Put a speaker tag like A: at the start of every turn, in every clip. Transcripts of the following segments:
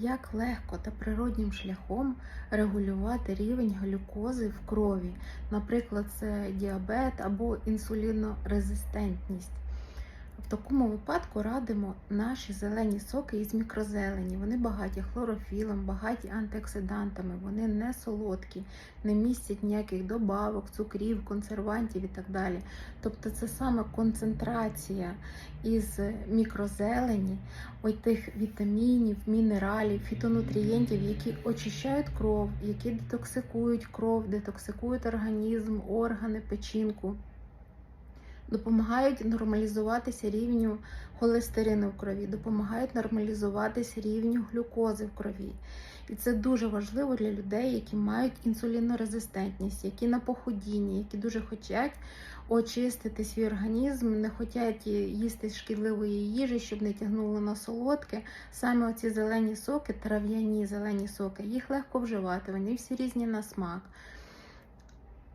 A: як легко та природнім шляхом регулювати рівень глюкози в крові. Наприклад, це діабет або інсулінорезистентність. В такому випадку радимо наші зелені соки із мікрозелені. Вони багаті хлорофілом, багаті антиоксидантами, вони не солодкі, не містять ніяких добавок, цукрів, консервантів і так далі. Тобто це саме концентрація із мікрозелені, ой тих вітамінів, мінералів, фітонутрієнтів, які очищають кров, які детоксикують кров, детоксикують організм, органи, печінку допомагають нормалізуватися рівню холестерину в крові, допомагають нормалізуватися рівню глюкози в крові. І це дуже важливо для людей, які мають інсулінорезистентність, які на походінні, які дуже хочуть очистити свій організм, не хочуть їсти шкідливої їжі, щоб не тягнуло на солодке. Саме оці зелені соки, трав'яні зелені соки, їх легко вживати, вони всі різні на смак.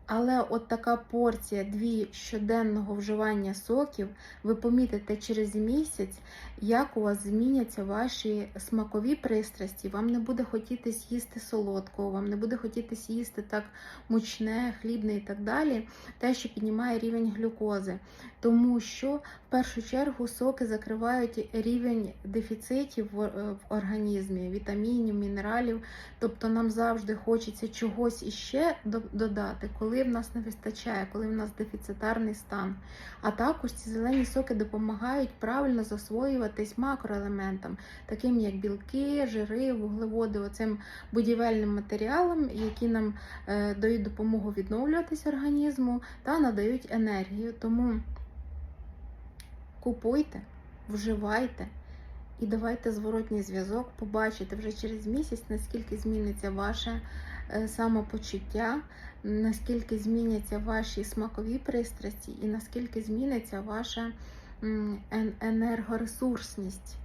A: Але от така порція дві щоденного вживання соків, ви помітите через місяць, як у вас зміняться ваші смакові пристрасті. Вам не буде хотітись їсти солодкого, вам не буде хотітись їсти так мучне, хлібне і так далі, те, що піднімає рівень глюкози. Тому що в першу чергу соки закривають рівень дефіцитів в в організмі, вітамінів, мінералів. Тобто нам завжди хочеться чогось іще додати, коли в нас не вистачає, коли в нас дефіцитарний стан. А також ці зелені соки допомагають правильно засвоюватись макроелементам, таким як білки, жири, вуглеводи, оцим будівельним матеріалам, які нам е, дають допомогу відновлюватись організму та надають енергію. Тому купуйте, вживайте. І давайте зворотній зв'язок, побачите вже через місяць, наскільки зміниться ваше е, самопочуття, наскільки зміняться ваші смакові пристрасті, і наскільки зміниться ваша енергоресурсність.